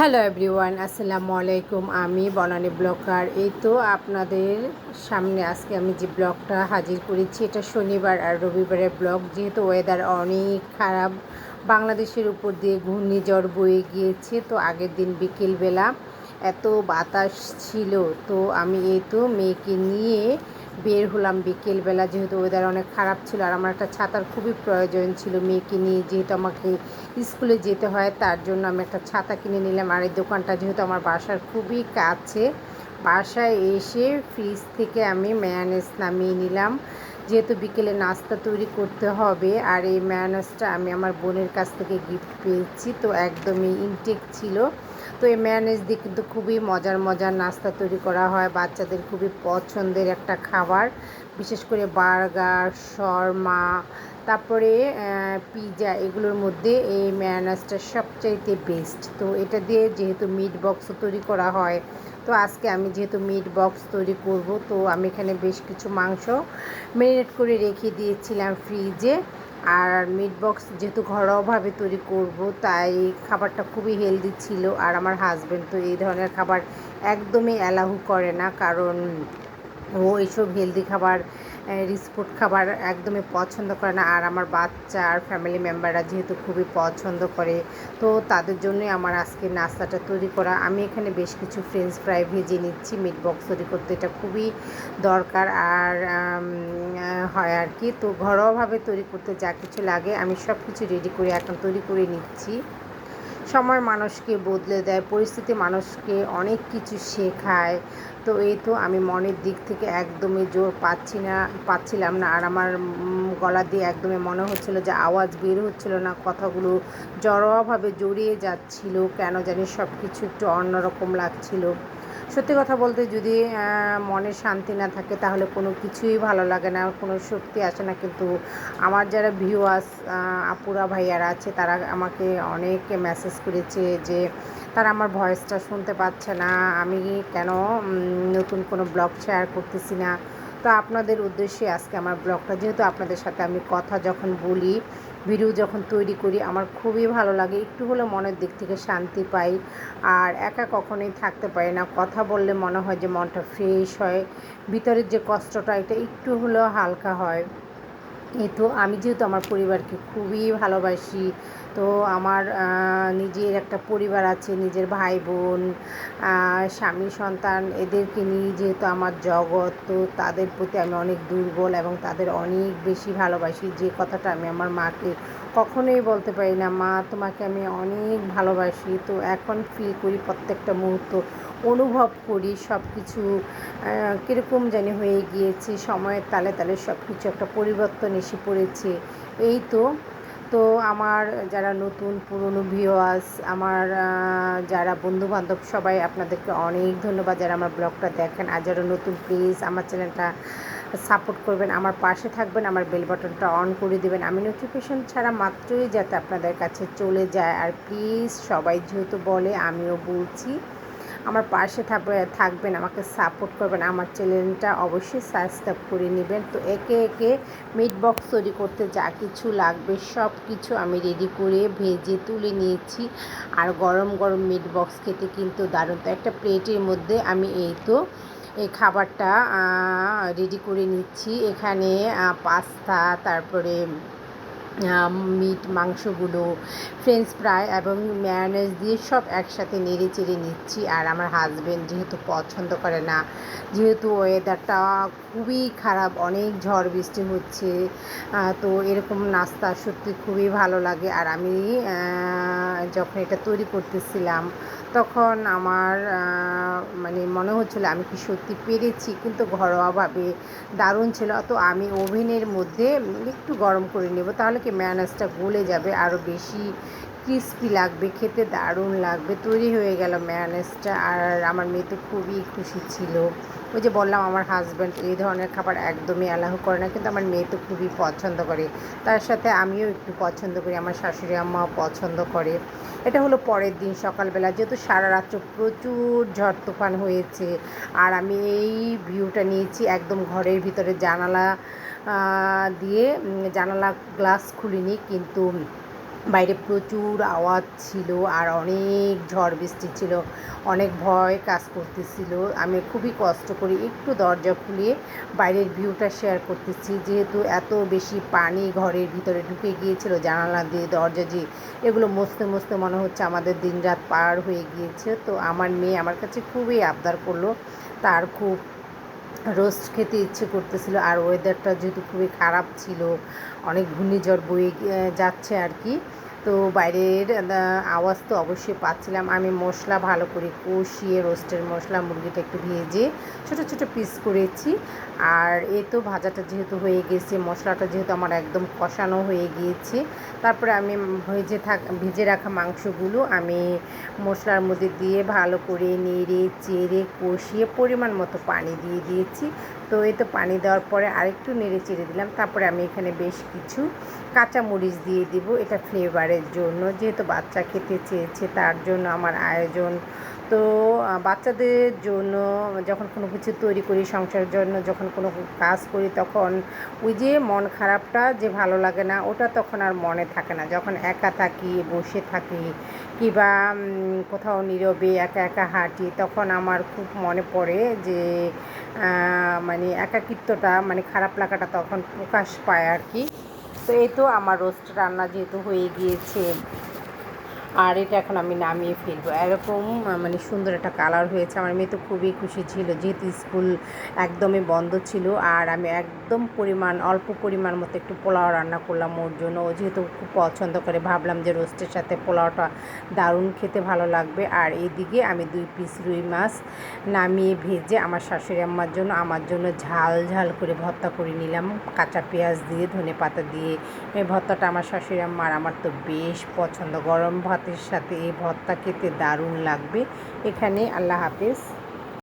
Hello everyone আসসালামু আলাইকুম আমি বনানী ব্লগার এই তো আপনাদের সামনে আজকে আমি যে ব্লগটা হাজির করেছি, এটা শনিবার আর রবিবারের ব্লগ। যেহেতু ওয়েদার অনেক খারাপ, বাংলাদেশের উপর দিয়ে ঘূর্ণিঝড় বয়ে গিয়েছে, তো আগের দিন বিকেলবেলা এত বাতাস ছিল। তো আমি এই তো মেয়েকে নিয়ে বের হলাম বিকেলবেলা, যেহেতু ওয়েদার অনেক খারাপ ছিল আর আমার একটা ছাতার খুবই প্রয়োজন ছিল মেয়েকে নিয়ে, যেহেতু আমাকে স্কুলে যেতে হয় তার জন্য আমি একটা ছাতা কিনে নিলাম। আর এই দোকানটা যেহেতু আমার বাসার খুবই কাছে, বাসায় এসে ফ্রিজ থেকে আমি ম্যানেজ নামিয়ে নিলাম। যেহেতু বিকেলে নাস্তা তৈরি করতে হবে আর এই ম্যানেজটা আমি আমার বোনের কাছ থেকে গিফট পেয়েছি, তো একদমই ইনটেক ছিল। তো এই ম্যানেজ দিয়ে কিন্তু খুবই মজার মজার নাস্তা তৈরি করা হয়। বাচ্চাদের খুবই পছন্দের একটা খাবার। বিশেষ করে বার্গার, শর্মা, তারপরে পিৎজা এগুলোর মধ্যে এই ম্যানাজটা সবচাইতে বেস্ট তো এটা দিয়ে যেহেতু মিট বক্সও তৈরি করা হয়, তো আজকে আমি যেহেতু মিট বক্স তৈরি করব, তো আমি এখানে বেশ কিছু মাংস ম্যারিনেট করে রেখে দিয়েছিলাম ফ্রিজে আর মিট বক্স যেহেতু ঘরোয়াভাবে তৈরি করব, তাই খাবারটা খুবই হেলদি ছিল। আর আমার হাজব্যান্ড তো এই ধরনের খাবার একদমই অ্যালাউ করে না, কারণ ও এইসব হেলদি খাবার রিসফুড খাবার একদমই পছন্দ করে না। আর আমার বাচ্চা আর ফ্যামিলি মেম্বাররা যেহেতু খুবই পছন্দ করে, তো তাদের জন্যই আমার আজকে নাস্তাটা তৈরি করা। আমি এখানে বেশ কিছু ফ্রেঞ্চ ফ্রাই ভেজে নিচ্ছি মিট বক্স তৈরি করতে। এটা খুবই দরকার আর হয় আর কি। তো ঘরোয়াভাবে তৈরি করতে যা কিছু লাগে, আমি সব কিছু রেডি করে এখন তৈরি করে নিচ্ছি। সময় মানুষকে বদলে দেয়, পরিস্থিতি মানুষকে অনেক কিছু শেখায়। তো এই তো আমি মনের দিক থেকে একদমই জোর পাচ্ছি না, পাচ্ছিলাম না। আর আমার গলা দিয়ে একদমই মনে হচ্ছিল যে আওয়াজ বের হচ্ছিল না, কথাগুলো জড়োয়াভাবে জড়িয়ে যাচ্ছিল। কেন জানি সব কিছু একটু অন্যরকম লাগছিল। সত্যি কথা বলতে যদি মনে শান্তি না থাকে তাহলে কোনো কিছুই ভালো লাগে না, কোনো শক্তি আসে না। কিন্তু আমার যারা ভিউয়ার্স আপুরা ভাইয়ারা আছে, তারা আমাকে অনেক মেসেজ করেছে যে, তারা আমার ভয়েসটা শুনতে পাচ্ছে না, আমি কেন নতুন কোনো ব্লগ শেয়ার করতেছি না। তো আপনাদের উদ্দেশ্যে আজকে আমার ব্লগটা যেহেতু আপনাদের সাথে আমি কথা যখন বলি ভিডিও যখন তৈরি করি, আমার খুবই ভালো লাগে। একটু হলে মনের দিক থেকে শান্তি পাই। আর একা কখনোই থাকতে পারি না। কথা বললে মনে হয় যে মনটা ফ্রেশ হয়। ভিতরের যে কষ্টটা, এটা একটু হলেও হালকা হয়। এই তো আমি যেহেতু আমার পরিবারকে খুবই ভালোবাসি, তো আমার নিজের একটা পরিবার আছে, নিজের ভাই বোন স্বামী, সন্তান, এদেরকে নিয়ে যেহেতু আমার জগৎ, তো তাদের প্রতি আমি অনেক দুর্বল এবং তাদের অনেক বেশি ভালোবাসি। যে কথাটা আমি আমার মাকে কখনোই বলতে পারি না, মা, তোমাকে আমি অনেক ভালোবাসি। তো এখন ফিল করি প্রত্যেকটা মুহূর্ত, অনুভব করি সব কিছু কীরকম জানি হয়ে গিয়েছে, সময়ের তালে তালে সব কিছু একটা পরিবর্তন এসে পড়েছে। এই তো তো আমার যারা নতুন, পুরনো ভিওয়ার্স আমার যারা বন্ধুবান্ধব, সবাই আপনাদেরকে অনেক ধন্যবাদ যারা আমার ব্লগটা দেখেন। আর যারা নতুন প্লিজ আমার চ্যানেলটা সাপোর্ট করবেন, আমার পাশে থাকবেন, আমার বেল বাটনটা অন করে দেবেন। আমি নোটিফিকেশন ছাড়া মাত্রই যাতে আপনাদের কাছে চলে যায়। আর প্লিজ সবাই যেহেতু বলে, আমিও বলছি, আমার পাশে থাকবেন, আমাকে সাপোর্ট করবেন, আমার চ্যানেলটা অবশ্যই সাবস্ক্রাইব করে নেবেন। তো একে একে মিট বক্স তৈরি করতে যা কিছু লাগবে, সব কিছু আমি রেডি করে ভেজে তুলে নিয়েছি। আর গরম গরম মিট বক্স খেতে কিন্তু দারুণ। তো একটা প্লেটের মধ্যে আমি এই তো এই খাবারটা রেডি করে নিচ্ছি। এখানে পাস্তা তারপরে মিট মাংসগুলো ফ্রেঞ্চ ফ্রাই এবং ম্যানেজ দিয়ে সব একসাথে নেড়ে চেড়ে নিচ্ছি। আর আমার হাজব্যান্ড যেহেতু পছন্দ করে না, যেহেতু ওয়েদারটা খুবই খারাপ, অনেক ঝড় বৃষ্টি হচ্ছে তো এরকম নাস্তা সত্যি খুবই ভালো লাগে। আর আমি যখন এটা তৈরি করতেছিলাম, তখন আমার মানে মনে হচ্ছিল আমি কি সত্যি পেরেছি, কিন্তু ঘরোয়াভাবে দারুণ ছিল। তো আমি ওভেনের মধ্যে একটু গরম করে নেব, তাহলে কি ম্যানাজটা গলে যাবে আরও বেশি ক্রিস্পি লাগবে, খেতে দারুণ লাগবে। তৈরি হয়ে গেল ম্যানেজটা আর আমার মেয়ে তো খুবই খুশি ছিল। ওই যে বললাম আমার হাজব্যান্ড এই ধরনের খাবার একদমই অ্যালাহ করে না, কিন্তু আমার মেয়ে তো খুবই পছন্দ করে। তার সাথে আমিও একটু পছন্দ করি, আমার শাশুড়ি আম্মাও পছন্দ করে। এটা হলো পরের দিন সকালবেলা, যেহেতু সারা রাত্র প্রচুর ঝড় তুফান হয়েছে, আর আমি এই ভিউটা নিয়েছি একদম ঘরের ভিতরে জানালা দিয়ে জানালা গ্লাস খুলিনি, কিন্তু বাইরে প্রচুর আওয়াজ ছিল আর অনেক ঝড় বৃষ্টি ছিল, অনেক ভয় কাজ করতেছিল। আমি খুবই কষ্ট করে একটু দরজা খুলিয়ে বাইরের ভিউটা শেয়ার করতেছি। যেহেতু এত বেশি পানি ঘরের ভিতরে ঢুকে গিয়েছিল, জানালা দিয়ে, দরজা দিয়ে, এগুলো মস্তে মস্তে মনে হচ্ছে আমাদের দিনরাত পার হয়ে গিয়েছে। তো আমার মেয়ে আমার কাছে খুবই আবদার করল, তার খুব রোস্ট খেতে ইচ্ছে করতেছিল আর ওয়েদারটা যেহেতু খুবই খারাপ ছিল, অনেক ঘূর্ণিঝড় বয়ে যাচ্ছে আর কি। তো বাইরের আওয়াজ তো অবশ্যই পাচ্ছিলাম। আমি মশলা ভালো করে কষিয়ে রোস্টের মশলা মুরগিটা একটু ভেজে ছোট ছোট পিস করেছি। আর এ তো ভাজাটা যেহেতু হয়ে গেছে, মশলাটা যেহেতু আমার একদম কষানো হয়ে গিয়েছে, তারপরে আমি ভেজে থাক, ভেজে রাখা মাংসগুলো আমি মশলার মধ্যে দিয়ে ভালো করে নেড়ে, চেড়ে, কষিয়ে পরিমাণ মতো পানি দিয়ে দিয়েছি। তো এই তো পানি দেওয়ার পরে আরেকটু নেড়ে চেড়ে দিলাম। তারপরে আমি এখানে বেশ কিছু কাঁচা মরিচ দিয়ে দিব। এটা ফ্লেভারের জন্য যেহেতু বাচ্চা খেতে চেয়েছে তার জন্য আমার আয়োজন। তো বাচ্চাদের জন্য যখন কোনো কিছু তৈরি করি সংসারের জন্য যখন কোনো কাজ করি তখন ওই যে মন খারাপটা যে ভালো লাগে না ওটা তখন আর মনে থাকে না। যখন একা থাকি বসে থাকি কিংবা কোথাও নীরবে একা একা হাঁটি তখন আমার খুব মনে পড়ে যে আহ, মানে একাকিত্বটা মানে খারাপ লাগাটা তখন প্রকাশ পায় আর কি। তো এই তো আমার রোস্ট রান্না যেহেতু হয়ে গিয়েছে। আর এটা এখন আমি নামিয়ে ফেলব। এরকম মানে সুন্দর একটা কালার হয়েছে। আমার মেয়ে তো খুবই খুশি ছিল, যেহেতু স্কুল একদমই বন্ধ ছিল। আর আমি একদম পরিমাণ, অল্প পরিমাণ মতো একটু পোলাও রান্না করলাম ওর জন্য। ও যেহেতু খুব পছন্দ করে, ভাবলাম যে রোস্টের সাথে পোলাওটা দারুণ খেতে ভালো লাগবে। আর এইদিকে আমি দুই পিস রুই মাছ নামিয়ে ভেজে আমার শাশুড়ি আম্মার জন্য, আমার জন্য ঝাল ঝাল করে ভর্তা করে নিলাম। কাঁচা পেঁয়াজ দিয়ে, ধনে পাতা দিয়ে। ভর্তাটা আমার শাশুড়ি আম্মার, আমার তো বেশ পছন্দ। গরম ভাতের সাথে এই ভর্তা খেতে দারুণ লাগবে। এখানে আল্লাহ হাফেজ।